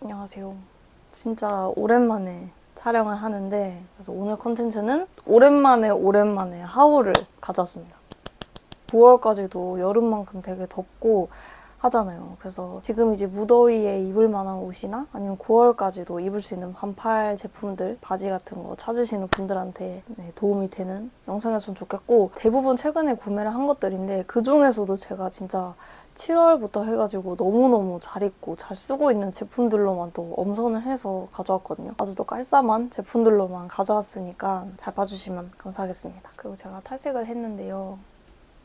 안녕하세요. 진짜 오랜만에 촬영을 하는데 오늘 컨텐츠는 오랜만에 오랜만에 하울을 가져왔습니다. 9월까지도 여름만큼 되게 덥고 하잖아요. 그래서 지금 이제 무더위에 입을 만한 옷이나 아니면 9월까지도 입을 수 있는 반팔 제품들, 바지 같은 거 찾으시는 분들한테 네, 도움이 되는 영상이었으면 좋겠고 대부분 최근에 구매를 한 것들인데 그 중에서도 제가 진짜 7월부터 해가지고 너무너무 잘 입고 잘 쓰고 있는 제품들로만 또 엄선을 해서 가져왔거든요. 아주 또 깔쌈한 제품들로만 가져왔으니까 잘 봐주시면 감사하겠습니다. 그리고 제가 탈색을 했는데요.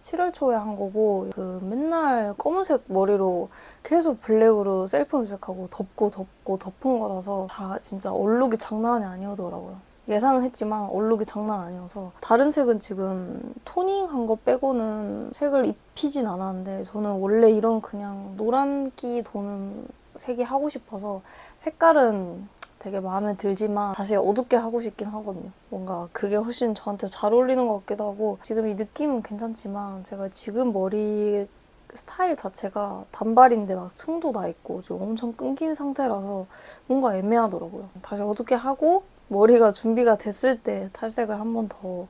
7월 초에 한 거고 그 맨날 검은색 머리로 계속 블랙으로 셀프 염색하고 덮고 덮고 덮은 거라서 다 진짜 얼룩이 장난이 아니더라고요. 예상은 했지만 얼룩이 장난 아니어서 다른 색은 지금 토닝한 거 빼고는 색을 입히진 않았는데 저는 원래 이런 그냥 노란기 도는 색이 하고 싶어서 색깔은 되게 마음에 들지만 다시 어둡게 하고 싶긴 하거든요. 뭔가 그게 훨씬 저한테 잘 어울리는 것 같기도 하고 지금 이 느낌은 괜찮지만 제가 지금 머리 스타일 자체가 단발인데 막 층도 나 있고 좀 엄청 끊긴 상태라서 뭔가 애매하더라고요. 다시 어둡게 하고 머리가 준비가 됐을 때 탈색을 한 번 더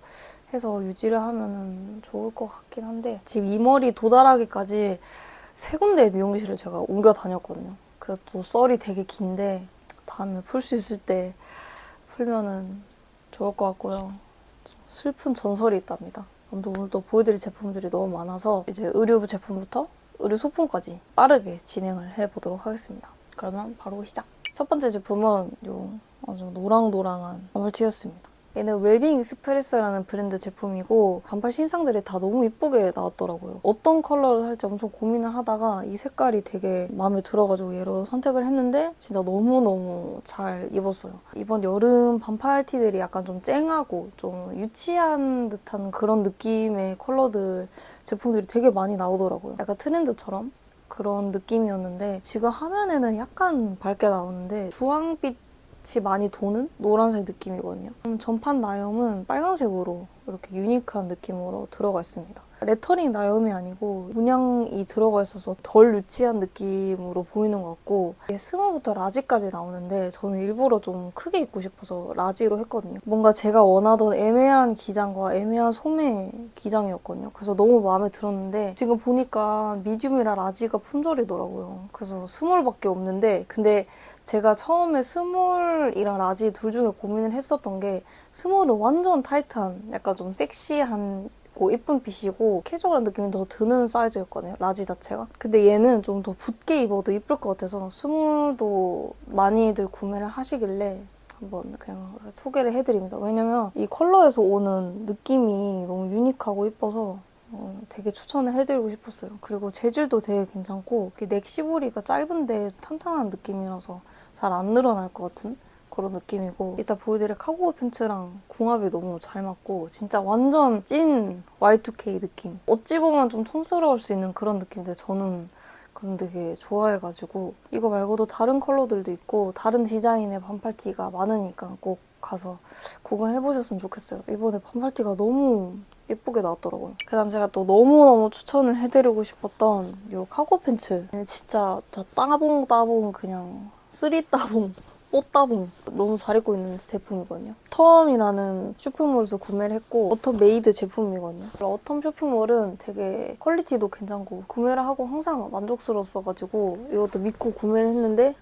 해서 유지를 하면은 좋을 것 같긴 한데 지금 이 머리 도달하기까지 세 군데 미용실을 제가 옮겨 다녔거든요. 그래서 또 썰이 되게 긴데 다음에 풀 수 있을 때 풀면은 좋을 것 같고요. 슬픈 전설이 있답니다. 아무튼 오늘 또 보여드릴 제품들이 너무 많아서 이제 의류 제품부터 의류 소품까지 빠르게 진행을 해보도록 하겠습니다. 그러면 바로 시작! 첫 번째 제품은 요 아주 노랑노랑한 반팔티였습니다. 얘는 웰빙 익스프레스라는 브랜드 제품이고 반팔 신상들이 다 너무 이쁘게 나왔더라고요. 어떤 컬러를 살지 엄청 고민을 하다가 이 색깔이 되게 마음에 들어가지고 얘로 선택을 했는데 진짜 너무너무 잘 입었어요. 이번 여름 반팔 티들이 약간 좀 쨍하고 좀 유치한 듯한 그런 느낌의 컬러들 제품들이 되게 많이 나오더라고요. 약간 트렌드처럼 그런 느낌이었는데 지금 화면에는 약간 밝게 나오는데 주황빛 이 많이 도는 노란색 느낌이거든요. 음, 전판 나염은 빨간색으로 이렇게 유니크한 느낌으로 들어가 있습니다. 레터링 나염이 아니고 문양이 들어가 있어서 덜 유치한 느낌으로 보이는 것 같고 스몰부터 라지까지 나오는데 저는 일부러 좀 크게 입고 싶어서 라지로 했거든요. 뭔가 제가 원하던 애매한 기장과 애매한 소매 기장이었거든요. 그래서 너무 마음에 들었는데 지금 보니까 미디움이랑 라지가 품절이더라고요. 그래서 스몰밖에 없는데 근데 제가 처음에 스몰이랑 라지 둘 중에 고민을 했었던 게 스몰은 완전 타이트한 약간 좀 섹시한 고 예쁜 핏이고 캐주얼한 느낌이 더 드는 사이즈였거든요. 라지 자체가. 근데 얘는 좀 더 붓게 입어도 이쁠 것 같아서 스몰도 많이들 구매를 하시길래 한번 그냥 소개를 해드립니다. 왜냐면 이 컬러에서 오는 느낌이 너무 유니크하고 이뻐서 어, 되게 추천을 해드리고 싶었어요. 그리고 재질도 되게 괜찮고 넥시보리가 짧은데 탄탄한 느낌이라서 잘 안 늘어날 것 같은 그런 느낌이고 이따 보여드릴 카고 팬츠랑 궁합이 너무 잘 맞고 진짜 완전 찐 Y2K 느낌 어찌 보면 좀 촌스러울 수 있는 그런 느낌인데 저는 그런 되게 좋아해가지고 이거 말고도 다른 컬러들도 있고 다른 디자인의 반팔티가 많으니까 꼭 가서 구경해보셨으면 좋겠어요 이번에 반팔티가 너무 예쁘게 나왔더라고요. 그 다음 제가 또 너무너무 추천을 해드리고 싶었던 이 카고 팬츠. 진짜 다 따봉 따봉 그냥 쓰리 따봉 뽀따봉 너무 잘 입고 있는 제품이거든요. 텀이라는 쇼핑몰에서 구매를 했고 어텀 메이드 제품이거든요. 어텀 쇼핑몰은 되게 퀄리티도 괜찮고 구매를 하고 항상 만족스러웠어가지고 이것도 믿고 구매를 했는데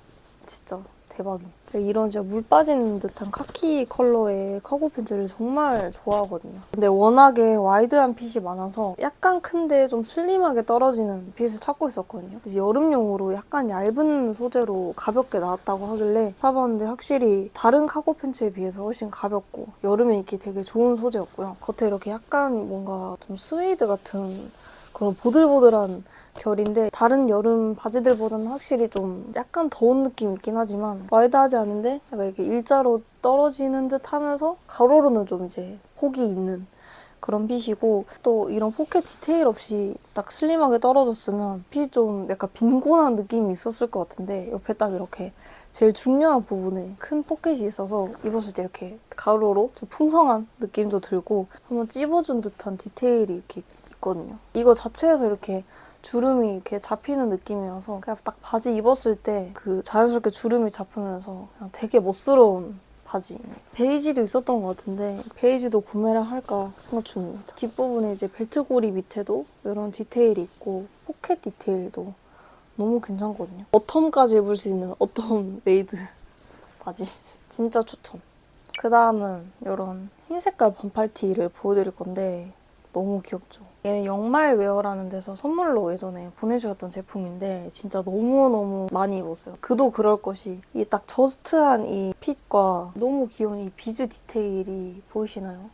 진짜 대박임. 제가 이런 진짜 물 빠지는 듯한 카키 컬러의 카고 팬츠를 정말 좋아하거든요. 근데 워낙에 와이드한 핏이 많아서 약간 큰데 좀 슬림하게 떨어지는 핏을 찾고 있었거든요. 그래서 여름용으로 약간 얇은 소재로 가볍게 나왔다고 하길래 사봤는데 확실히 다른 카고 팬츠에 비해서 훨씬 가볍고 여름에 입기 되게 좋은 소재였고요. 겉에 이렇게 약간 뭔가 좀 스웨이드 같은 그런 보들보들한 결인데 다른 여름 바지들보다는 확실히 좀 약간 더운 느낌이 있긴 하지만 와이드하지 않은데 약간 이렇게 일자로 떨어지는 듯 하면서 가로로는 좀 이제 폭이 있는 그런 핏이고 또 이런 포켓 디테일 없이 딱 슬림하게 떨어졌으면 핏이 좀 약간 빈곤한 느낌이 있었을 것 같은데 옆에 딱 이렇게 제일 중요한 부분에 큰 포켓이 있어서 입었을 때 이렇게 가로로 좀 풍성한 느낌도 들고 한번 찝어준 듯한 디테일이 이렇게 있거든요. 이거 자체에서 이렇게 주름이 이렇게 잡히는 느낌이라서 그냥 딱 바지 입었을 때 그 자연스럽게 주름이 잡히면서 그냥 되게 멋스러운 바지입니다. 베이지도 있었던 것 같은데 베이지도 구매를 할까 생각 중입니다. 뒷부분에 이제 벨트고리 밑에도 이런 디테일이 있고 포켓 디테일도 너무 괜찮거든요. 어텀까지 입을 수 있는 어텀 메이드 바지 진짜 추천. 그 다음은 이런 흰 색깔 반팔 티를 보여드릴 건데 너무 귀엽죠. 얘는 영말 웨어라는 데서 선물로 예전에 보내주셨던 제품인데 진짜 너무너무 많이 입었어요. 그도 그럴 것이 이 딱 저스트한 이 핏과 너무 귀여운 이 비즈 디테일이 보이시나요?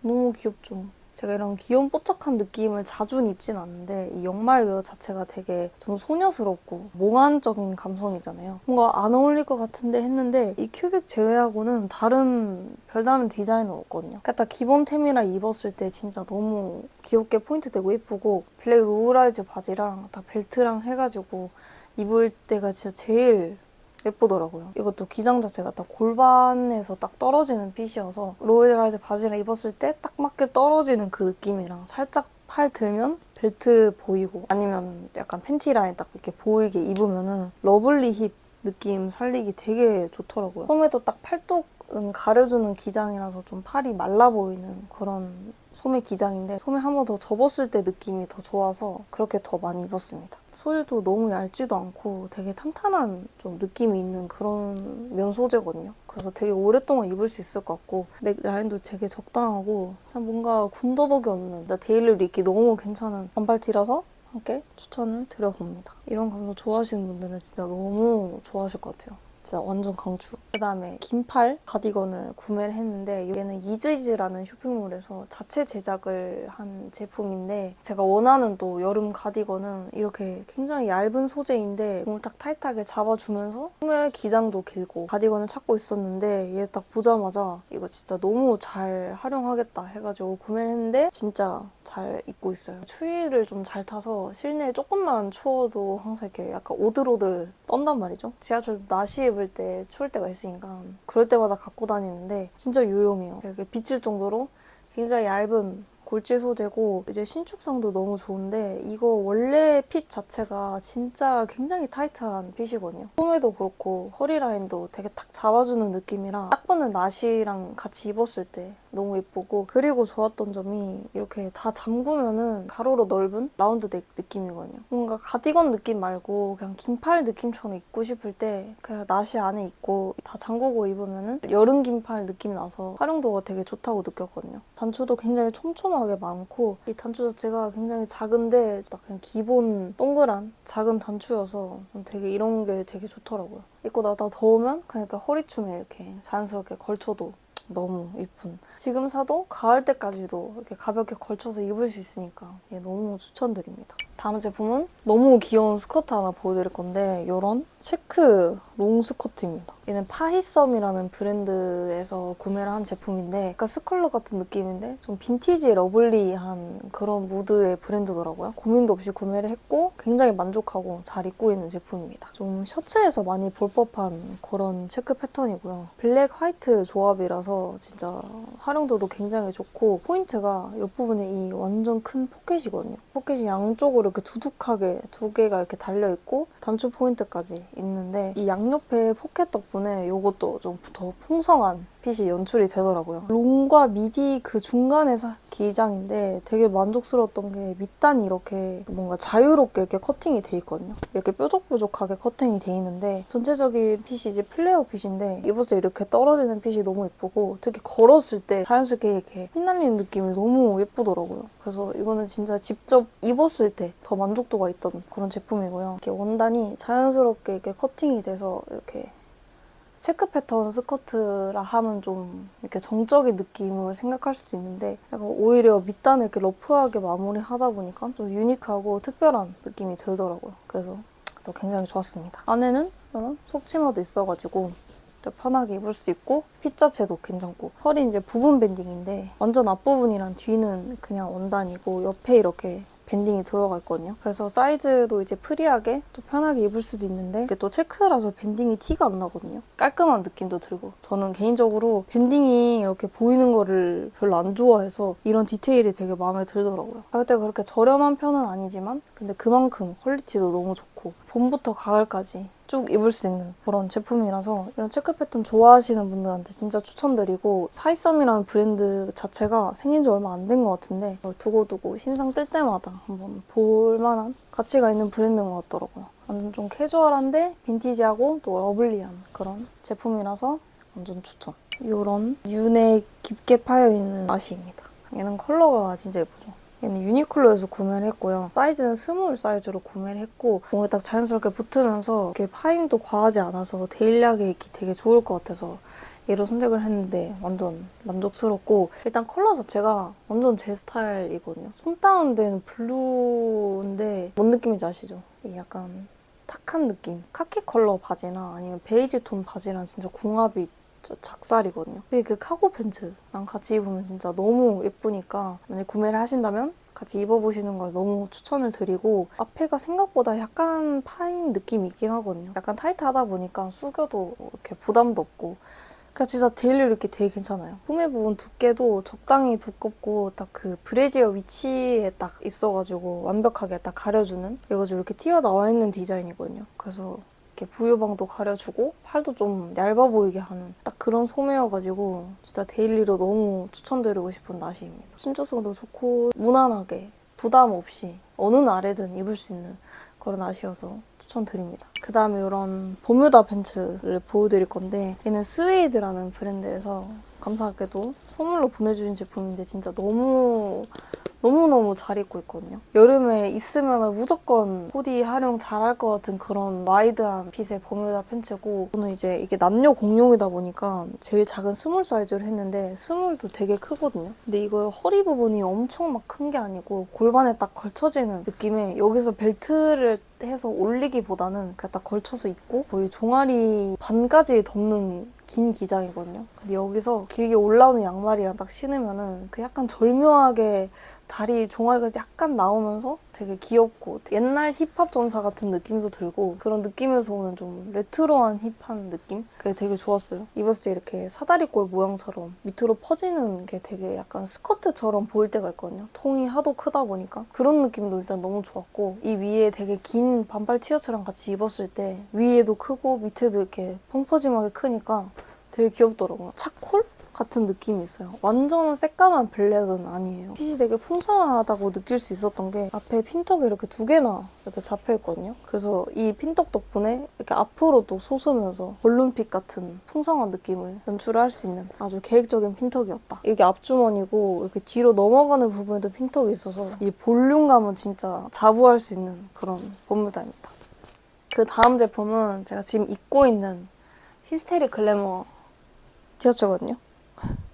너무 귀엽죠. 제가 이런 귀여운 뽀짝한 느낌을 자주는 입진 않는데 이 영말 웨어 자체가 되게 좀 소녀스럽고 몽환적인 감성이잖아요. 뭔가 안 어울릴 것 같은데 했는데 이 큐빅 제외하고는 다른 별다른 디자인은 없거든요. 그러니까 딱 기본템이라 입었을 때 진짜 너무 귀엽게 포인트 되고 예쁘고 블랙 로우라이즈 바지랑 딱 벨트랑 해가지고 입을 때가 진짜 제일 예쁘더라고요. 이것도 기장 자체가 딱 골반에서 딱 떨어지는 핏이어서 로이라이즈 바지를 입었을 때 딱 맞게 떨어지는 그 느낌이랑 살짝 팔 들면 벨트 보이고 아니면 약간 팬티 라인 딱 이렇게 보이게 입으면은 러블리 힙 느낌 살리기 되게 좋더라고요. 소매도 딱 팔뚝은 가려주는 기장이라서 좀 팔이 말라 보이는 그런 소매 기장인데 소매 한 번 더 접었을 때 느낌이 더 좋아서 그렇게 더 많이 입었습니다. 소재도 너무 얇지도 않고 되게 탄탄한 좀 느낌이 있는 그런 면 소재거든요. 그래서 되게 오랫동안 입을 수 있을 것 같고 넥 라인도 되게 적당하고 참 뭔가 군더더기 없는 데일리로 입기 너무 괜찮은 반팔티라서 함께 추천을 드려봅니다. 이런 감성 좋아하시는 분들은 진짜 너무 좋아하실 것 같아요. 진짜 완전 강추. 그 다음에 긴팔 가디건을 구매를 했는데 얘는 이즈이즈라는 쇼핑몰에서 자체 제작을 한 제품인데 제가 원하는 또 여름 가디건은 이렇게 굉장히 얇은 소재인데 몸을 딱 타이트하게 잡아주면서 소매 기장도 길고 가디건을 찾고 있었는데 얘 딱 보자마자 이거 진짜 너무 잘 활용하겠다 해가지고 구매를 했는데 진짜 잘 입고 있어요. 추위를 좀 잘 타서 실내에 조금만 추워도 항상 이렇게 약간 오들오들 떤단 말이죠. 지하철도 낮이 입을 때 추울 때가 있으니까 그럴 때마다 갖고 다니는데 진짜 유용해요. 이렇게 비칠 정도로 굉장히 얇은 골지 소재고 이제 신축성도 너무 좋은데 이거 원래 핏 자체가 진짜 굉장히 타이트한 핏이거든요. 소매도 그렇고 허리 라인도 되게 딱 잡아주는 느낌이라 딱 보는 나시랑 같이 입었을 때 너무 예쁘고 그리고 좋았던 점이 이렇게 다 잠그면은 가로로 넓은 라운드 넥 느낌이거든요. 뭔가 가디건 느낌 말고 그냥 긴팔 느낌처럼 입고 싶을 때 그냥 나시 안에 입고 다 잠그고 입으면은 여름 긴팔 느낌 나서 활용도가 되게 좋다고 느꼈거든요. 단추도 굉장히 촘촘하게 많고 이 단추 자체가 굉장히 작은데 딱 그냥 기본 동그란 작은 단추여서 되게 이런 게 되게 좋더라고요. 입고 나다 더우면 이렇게 허리춤에 이렇게 자연스럽게 걸쳐도 너무 예쁜. 지금 사도 가을 때까지도 이렇게 가볍게 걸쳐서 입을 수 있으니까 얘 너무 추천드립니다. 다음 제품은 너무 귀여운 스커트 하나 보여드릴 건데 이런 체크 롱 스커트입니다. 얘는 파히썸이라는 브랜드에서 구매를 한 제품인데 약간 스컬러 같은 느낌인데 좀 빈티지 러블리한 그런 무드의 브랜드더라고요. 고민도 없이 구매를 했고 굉장히 만족하고 잘 입고 있는 제품입니다. 좀 셔츠에서 많이 볼 법한 그런 체크 패턴이고요. 블랙 화이트 조합이라서 진짜 활용도도 굉장히 좋고 포인트가 옆부분에 이 완전 큰 포켓이거든요. 포켓이 양쪽으로 이렇게 두둑하게 두 개가 이렇게 달려있고 단추 포인트까지 있는데 이 양옆 에 포켓 덕분에 이것도 좀 더 풍성한 핏이 연출이 되더라고요. 롱과 미디 그 중간의 사- 기장인데 되게 만족스러웠던 게 밑단이 이렇게 뭔가 자유롭게 이렇게 커팅이 돼 있거든요. 이렇게 뾰족뾰족하게 커팅이 돼 있는데 전체적인 핏이 이제 플레어 핏인데 때 이렇게 떨어지는 핏이 너무 예쁘고 특히 걸었을 때 자연스럽게 이렇게 휘날리는 느낌이 너무 예쁘더라고요. 그래서 이거는 진짜 직접 입었을 때 더 만족도가 있던 그런 제품이고요. 이렇게 원단이 자연스럽게 이렇게 커팅이 돼서 이렇게 체크 패턴 스커트라 하면 좀 이렇게 정적인 느낌을 생각할 수도 있는데 약간 오히려 밑단을 이렇게 러프하게 마무리하다 보니까 좀 유니크하고 특별한 느낌이 들더라고요. 그래서 저 굉장히 좋았습니다. 안에는 이런 속치마도 있어가지고 편하게 입을 수도 있고 핏 자체도 괜찮고 허리 이제 부분 밴딩인데 완전 앞부분이랑 뒤는 그냥 원단이고 옆에 이렇게 밴딩이 들어가 있거든요. 그래서 사이즈도 이제 프리하게 또 편하게 입을 수도 있는데 이게 또 체크라서 밴딩이 티가 안 나거든요. 깔끔한 느낌도 들고 저는 개인적으로 밴딩이 이렇게 보이는 거를 별로 안 좋아해서 이런 디테일이 되게 마음에 들더라고요. 가격대가 그렇게 저렴한 편은 아니지만 근데 그만큼 퀄리티도 너무 좋고 봄부터 가을까지 쭉 입을 수 있는 그런 제품이라서 이런 체크 패턴 좋아하시는 분들한테 진짜 추천드리고 파이썸이라는 브랜드 자체가 생긴 지 얼마 안 된 것 같은데 두고두고 신상 뜰 때마다 한번 볼만한 가치가 있는 브랜드인 것 같더라고요. 완전 좀 캐주얼한데 빈티지하고 또 러블리한 그런 제품이라서 완전 추천. 이런 윤에 깊게 파여있는 나시입니다. 얘는 컬러가 진짜 예쁘죠. 얘는 유니클로에서 구매를 했고요. 사이즈는 스몰 사이즈로 구매를 했고 몸에 딱 자연스럽게 붙으면서 이렇게 파임도 과하지 않아서 데일리하게 입기 되게 좋을 것 같아서 얘로 선택을 했는데 완전 만족스럽고 일단 컬러 자체가 완전 제 스타일이거든요. 손 다운된 블루인데 뭔 느낌인지 아시죠? 이 약간 탁한 느낌. 카키 컬러 바지나 아니면 베이지 톤 바지랑 진짜 궁합이 진짜 작살이거든요. 근데 그 카고 팬츠랑 같이 입으면 진짜 너무 예쁘니까 만약 구매를 하신다면 같이 입어보시는 걸 너무 추천을 드리고 앞에가 생각보다 약간 파인 느낌이 있긴 하거든요. 약간 타이트하다 보니까 숙여도 이렇게 부담도 없고 그냥 진짜 데일리 입기 되게 괜찮아요. 소매 부분 두께도 적당히 두껍고 딱 그 브래지어 위치에 딱 있어가지고 완벽하게 딱 가려주는 이거 이렇게 튀어나와 있는 디자인이거든요. 그래서 이렇게 부유방도 가려주고 팔도 좀 얇아 보이게 하는 딱 그런 소매여가지고 진짜 데일리로 너무 추천드리고 싶은 나시입니다. 신조성도 좋고 무난하게 부담 없이 어느 날에든 입을 수 있는 그런 나시여서 추천드립니다. 그 다음에 이런 버뮤다 팬츠를 보여드릴 건데 얘는 스웨이드라는 브랜드에서 감사하게도 선물로 보내주신 제품인데 진짜 너무 너무너무 잘 입고 있거든요. 여름에 있으면 무조건 코디 활용 잘할 것 같은 그런 와이드한 핏의 버뮤다 팬츠고 저는 이제 이게 남녀 공용이다 보니까 제일 작은 스몰 사이즈를 했는데 스몰도 되게 크거든요. 근데 이거 허리 부분이 엄청 막 큰 게 아니고 골반에 딱 걸쳐지는 느낌에 여기서 벨트를 해서 올리기보다는 그냥 딱 걸쳐서 입고 거의 종아리 반까지 덮는 긴 기장이거든요. 근데 여기서 길게 올라오는 양말이랑 딱 신으면은 그 약간 절묘하게 다리 종아리가 약간 나오면서 되게 귀엽고 옛날 힙합 전사 같은 느낌도 들고 그런 느낌에서 오는 좀 레트로한 힙한 느낌? 그게 되게 좋았어요. 입었을 때 이렇게 사다리꼴 모양처럼 밑으로 퍼지는 게 되게 약간 스커트처럼 보일 때가 있거든요. 통이 하도 크다 보니까 그런 느낌도 일단 너무 좋았고 이 위에 되게 긴 반팔 티셔츠랑 같이 입었을 때 위에도 크고 밑에도 이렇게 펑퍼짐하게 크니까 되게 귀엽더라고요. 차콜? 같은 느낌이 있어요. 완전 새까만 블랙은 아니에요. 핏이 되게 풍성하다고 느낄 수 있었던 게 앞에 핀턱이 이렇게 두 개나 이렇게 잡혀 있거든요. 그래서 이 핀턱 덕분에 이렇게 앞으로도 솟으면서 볼륨핏 같은 풍성한 느낌을 연출할 수 있는 아주 계획적인 핀턱이었다. 이게 앞주머니고 이렇게 뒤로 넘어가는 부분에도 핀턱이 있어서 이 볼륨감은 진짜 자부할 수 있는 그런 버뮤다입니다. 그 다음 제품은 제가 지금 입고 있는 히스테리 글래머 티셔츠거든요.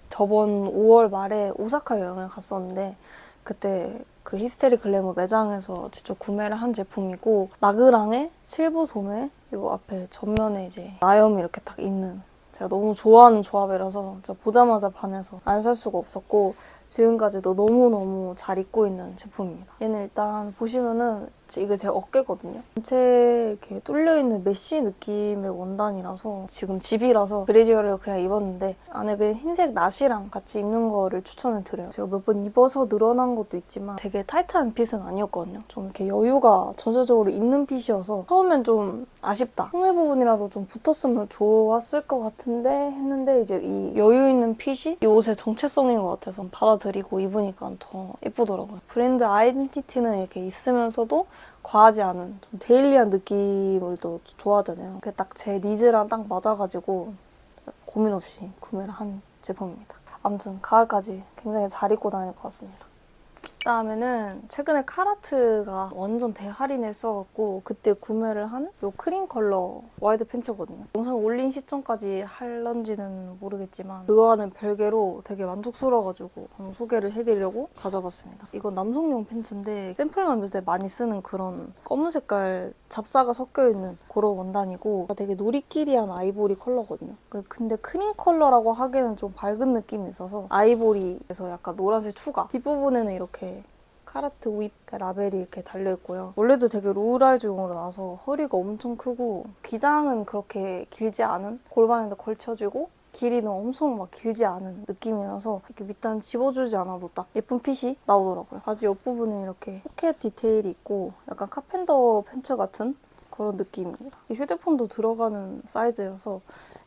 저번 5월 말에 오사카 여행을 갔었는데 그때 그 히스테리 글래머 매장에서 직접 구매를 한 제품이고 나그랑의 칠부 소매 요 앞에 전면에 이제 나염이 이렇게 딱 있는 제가 너무 좋아하는 조합이라서 진짜 보자마자 반해서 안 살 수가 없었고 지금까지도 너무너무 잘 입고 있는 제품입니다. 얘는 일단 보시면은 이게 제 어깨거든요. 전체 이렇게 뚫려있는 메쉬 느낌의 원단이라서 지금 집이라서 브래지어를 그냥 입었는데 안에 그 흰색 나시랑 같이 입는 거를 추천을 드려요. 제가 몇 번 입어서 늘어난 것도 있지만 되게 타이트한 핏은 아니었거든요. 좀 이렇게 여유가 전체적으로 있는 핏이어서 처음엔 좀 아쉽다. 소매 부분이라도 좀 붙었으면 좋았을 것 같은데 했는데 이제 이 여유 있는 핏이 이 옷의 정체성인 것 같아서 받아들이고 입으니까 더 예쁘더라고요. 브랜드 아이덴티티는 이렇게 있으면서도 과하지 않은 좀 데일리한 느낌을 또 좋아하잖아요. 그게 딱 제 니즈랑 딱 맞아가지고 고민 없이 구매를 한 제품입니다. 아무튼 가을까지 굉장히 잘 입고 다닐 것 같습니다. 그다음에는 최근에 카라트가 완전 대할인했어갖고 그때 구매를 한 요 크림 컬러 와이드 팬츠거든요. 영상 올린 시점까지 할런지는 모르겠지만 그거와는 별개로 되게 만족스러워가지고 소개를 해드리려고 가져봤습니다. 이건 남성용 팬츠인데 샘플 만들 때 많이 쓰는 그런 검은 색깔 잡사가 섞여 있는 그런 원단이고 되게 노리끼리한 아이보리 컬러거든요. 그- 근데 크림 컬러라고 하기에는 좀 밝은 느낌이 있어서 아이보리에서 약간 노란색 추가 뒷부분에는 이렇게 카라트 윕 라벨이 이렇게 달려있고요. 원래도 되게 로우라이즈용으로 나와서 허리가 엄청 크고 기장은 그렇게 길지 않은 골반에도 걸쳐지고 길이는 엄청 막 길지 않은 느낌이라서 이렇게 밑단 집어주지 않아도 딱 예쁜 핏이 나오더라고요. 바지 옆부분에 이렇게 포켓 디테일이 있고 약간 카펜더 팬츠 같은 그런. 이 휴대폰도 들어가는 사이즈여서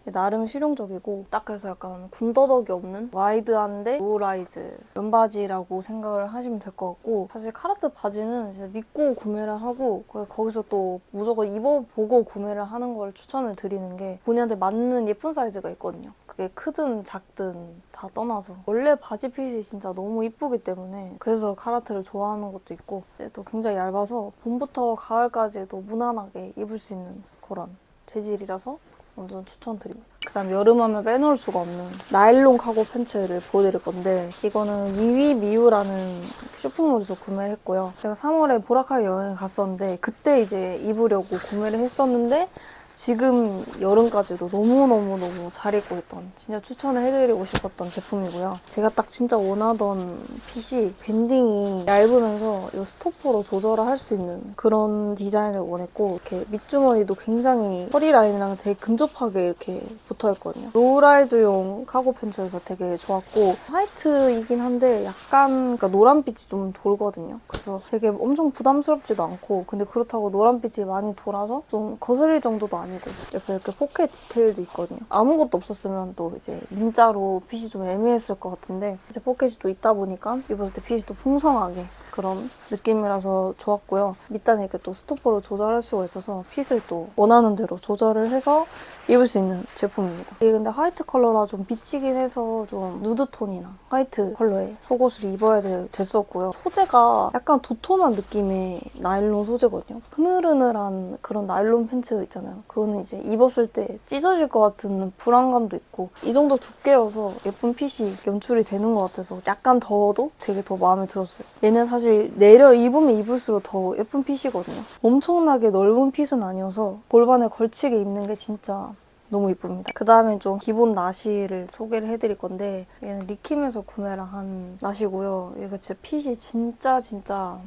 나름 실용적이고 딱 그래서 약간 군더더기 없는 와이드한데 로우라이즈 면바지라고 생각을 하시면 될 것 같고 사실 카라트 바지는 진짜 믿고 구매를 하고 그- 거기서 또 무조건 입어보고 구매를 하는 걸 추천을 드리는 게 본인한테 맞는 예쁜 사이즈가 있거든요. 그게 크든 작든 다 떠나서 원래 바지 핏이 진짜 너무 이쁘기 때문에 그래서 카라트를 좋아하는 것도 있고 또 굉장히 얇아서 봄부터 가을까지도 무난하게 입을 수 있는 그런 재질이라서 완전 추천드립니다. 그다음 여름하면 빼놓을 수가 없는 나일론 카고 팬츠를 보여드릴 건데 이거는 위위 미우라는 쇼핑몰에서 구매를 했고요. 제가 3월에 보라카이 여행 갔었는데 그때 이제 입으려고 구매를 했었는데 지금 여름까지도 너무너무너무 잘 입고 있던 진짜 추천을 해드리고 싶었던 제품이고요. 제가 딱 진짜 원하던 핏이 밴딩이 얇으면서 이 스토퍼로 조절을 할 수 있는 그런 디자인을 원했고 이렇게 밑주머니도 굉장히 허리 라인이랑 되게 근접하게 이렇게 붙어있거든요. 로우라이즈용 카고 팬츠여서 되게 좋았고 화이트이긴 한데 약간 그러니까 노란빛이 좀 돌거든요. 그래서 되게 엄청 부담스럽지도 않고 근데 그렇다고 노란빛이 많이 돌아서 좀 거슬릴 정도도 아니고 옆에 이렇게 포켓 디테일도 있거든요. 아무것도 없었으면 또 이제 민자로 핏이 좀 애매했을 것 같은데 이제 포켓이 또 있다 보니까 입었을 때 핏이 또 풍성하게 그런 느낌이라서 좋았고요. 밑단에 이렇게 또 스토퍼로 조절할 수가 있어서 핏을 또 원하는 대로 조절을 해서 입을 수 있는 제품입니다. 이게 근데 화이트 컬러라 좀 비치긴 해서 좀 누드톤이나 화이트 컬러의 속옷을 입어야 되- 됐었고요. 소재가 약간 도톰한 느낌의 나일론 소재거든요. 흐느흐느한 그런 나일론 팬츠 있잖아요. 그거는 이제 입었을 때 찢어질 것 같은 불안감도 있고 이 정도 두께여서 예쁜 핏이 연출이 되는 것 같아서 약간 더워도 되게 더 마음에 들었어요. 얘는 사실 내려 입으면 입을수록 더 예쁜 핏이거든요. 엄청나게 넓은 핏은 아니어서 골반에 걸치게 입는 게 진짜 너무 이쁩니다. 그 다음에 좀 기본 나시를 소개를 해드릴 건데 얘는 리킴에서 구매를 한 나시고요. 얘가 진짜 핏이 진짜 진짜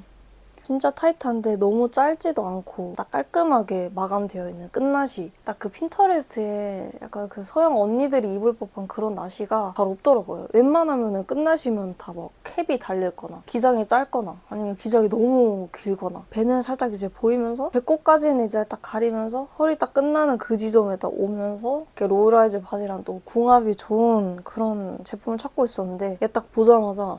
진짜 타이트한데 너무 짧지도 않고 딱 깔끔하게 마감되어 있는 끝나시. 딱 그 핀터레스트에 약간 그 서양 언니들이 입을 법한 그런 나시가 잘 없더라고요. 웬만하면은 끝나시면 다 막 캡이 달려있거나 기장이 짧거나 아니면 기장이 너무 길거나 배는 살짝 이제 보이면서 배꼽까지는 이제 딱 가리면서 허리 딱 끝나는 그 지점에 딱 오면서 이렇게 로우라이즈 바지랑 또 궁합이 좋은 그런 제품을 찾고 있었는데 얘 딱 보자마자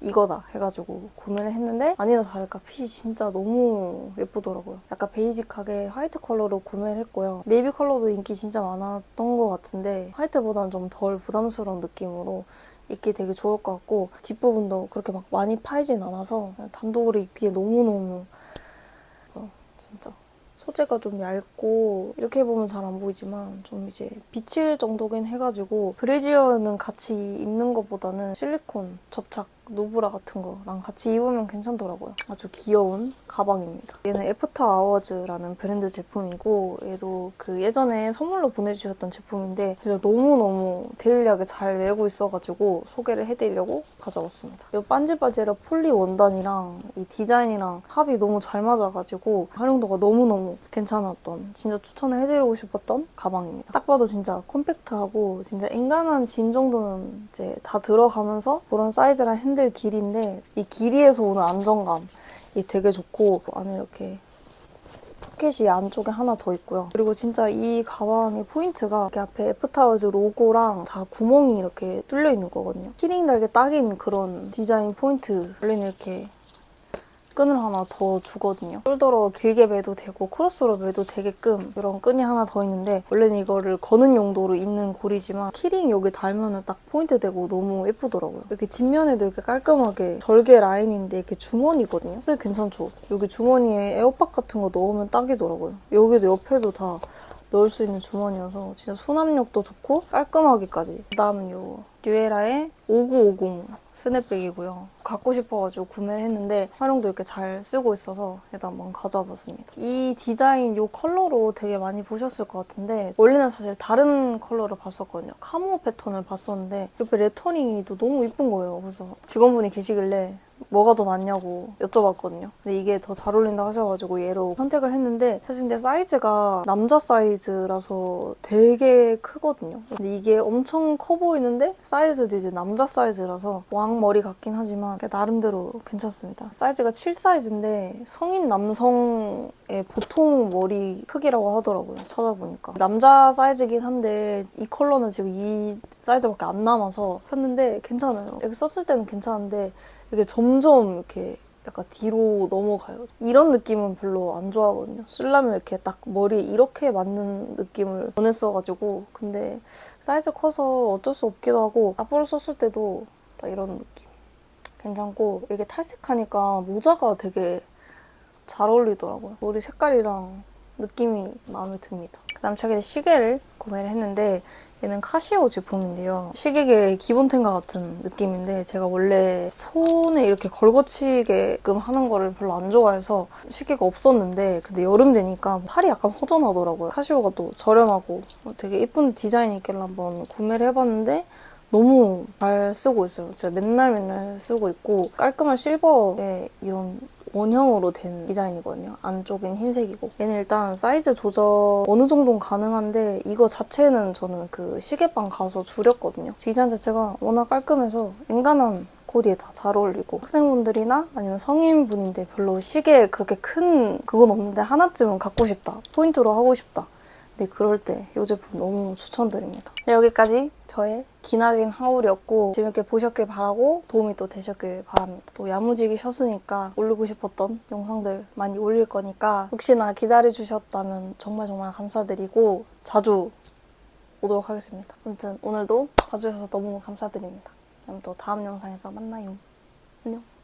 이거다 해가지고 구매를 했는데 아니나 다를까 핏이 진짜 너무 예쁘더라고요. 약간 베이직하게 화이트 컬러로 구매를 했고요. 네이비 컬러도 인기 진짜 많았던 것 같은데 화이트보다는 좀 덜 부담스러운 느낌으로 입기 되게 좋을 것 같고 뒷부분도 그렇게 막 많이 파이진 않아서 단독으로 입기에 너무너무 어, 진짜 소재가 좀 얇고 이렇게 보면 잘 안 보이지만 좀 이제 비칠 정도긴 해가지고 브래지어는 같이 입는 것보다는 실리콘 접착 누브라 같은 거랑 같이 입으면 괜찮더라고요. 아주 귀여운 가방입니다. 얘는 애프터 아워즈라는 브랜드 제품이고 얘도 그 예전에 선물로 보내주셨던 제품인데 진짜 너무너무 데일리하게 잘 외우고 있어가지고 소개를 해드리려고 가져왔습니다. 이 반지바지라 폴리 원단이랑 이 디자인이랑 합이 너무 잘 맞아가지고 활용도가 너무너무 괜찮았던 진짜 추천을 해드리고 싶었던 가방입니다. 딱 봐도 진짜 컴팩트하고 진짜 엔간한 짐 정도는 이제 다 들어가면서 그런 사이즈랑 핸들 길이인데 이 길이에서 오는 안정감 이 되게 좋고 안에 이렇게 포켓이 안쪽에 하나 더 있고요. 그리고 진짜 이 가방의 포인트가 이렇게 앞에 애프타워즈 로고랑 다 구멍이 이렇게 뚫려 있는 거거든요. 키링 달게 딱인 그런 디자인 포인트. 원래는 이렇게 끈을 하나 더 주거든요. 숄더로 길게 매도 되고 크로스로 매도 되게끔 이런 끈이 하나 더 있는데 원래는 이거를 거는 용도로 있는 고리지만 키링 여기 달면은 딱 포인트 되고 너무 예쁘더라고요. 이렇게 뒷면에도 이렇게 깔끔하게 절개 라인인데 이렇게 주머니거든요. 근데 괜찮죠? 여기 주머니에 에어팟 같은 거 넣으면 딱이더라고요. 여기도 옆에도 다 넣을 수 있는 주머니여서 진짜 수납력도 좋고 깔끔하기까지. 그다음은 요 뉴에라의 5950 스냅백이고요. 갖고 싶어가지고 구매를 했는데 활용도 이렇게 잘 쓰고 있어서 일단 한번 가져와 봤습니다. 이 디자인 이 컬러로 되게 많이 보셨을 것 같은데 원래는 사실 다른 컬러를 봤었거든요. 카모 패턴을 봤었는데 옆에 레터닝이 또 너무 이쁜 거예요. 그래서 직원분이 계시길래 뭐가 더 낫냐고 여쭤봤거든요. 근데 이게 더 잘 어울린다 하셔가지고 얘로 선택을 했는데 사실 근데 사이즈가 남자 사이즈라서 되게 크거든요. 근데 이게 엄청 커 보이는데 사이즈도 이제 남자 사이즈라서 왕머리 같긴 하지만 나름대로 괜찮습니다. 사이즈가 7 사이즈인데 성인 남성의 보통 머리 크기라고 하더라고요. 찾아보니까. 남자 사이즈긴 한데 이 컬러는 지금 이 사이즈밖에 안 남아서 샀는데 괜찮아요. 이렇게 썼을 때는 괜찮은데 이게 점점 이렇게 약간 뒤로 넘어가요. 이런 느낌은 별로 안 좋아하거든요. 쓰려면 이렇게 딱 머리 이렇게 맞는 느낌을 원했어가지고 근데 사이즈 커서 어쩔 수 없기도 하고 앞으로 썼을 때도 딱 이런 느낌 괜찮고 이게 탈색하니까 모자가 되게 잘 어울리더라고요. 머리 색깔이랑 느낌이 마음에 듭니다. 그 다음 최근에 시계를 구매를 했는데 얘는 카시오 제품인데요. 시계계 기본템과 같은 느낌인데 제가 원래 손에 이렇게 걸거치게끔 하는 거를 별로 안 좋아해서 시계가 없었는데 근데 여름 되니까 팔이 약간 허전하더라고요. 카시오가 또 저렴하고 되게 예쁜 디자인이 있길래 한번 구매를 해봤는데 너무 잘 쓰고 있어요. 진짜 맨날 맨날 쓰고 있고 깔끔한 실버의 이런 원형으로 된 디자인이거든요. 안쪽엔 흰색이고. 얘는 일단 사이즈 조절 어느 정도는 가능한데 이거 자체는 저는 그 시계방 가서 줄였거든요. 디자인 자체가 워낙 깔끔해서 엔간한 코디에 다 잘 어울리고 학생분들이나 아니면 성인분인데 별로 시계에 그렇게 큰 그건 없는데 하나쯤은 갖고 싶다. 포인트로 하고 싶다. 네, 그럴 때 이 제품 너무 추천드립니다. 네, 여기까지 저의 기나긴 하울이었고 재밌게 보셨길 바라고 도움이 또 되셨길 바랍니다. 또 야무지게 쉬었으니까 올리고 싶었던 영상들 많이 올릴 거니까 혹시나 기다려주셨다면 정말 정말 감사드리고 자주 오도록 하겠습니다. 아무튼 오늘도 봐주셔서 너무 감사드립니다. 그럼 또 다음 영상에서 만나요. 안녕.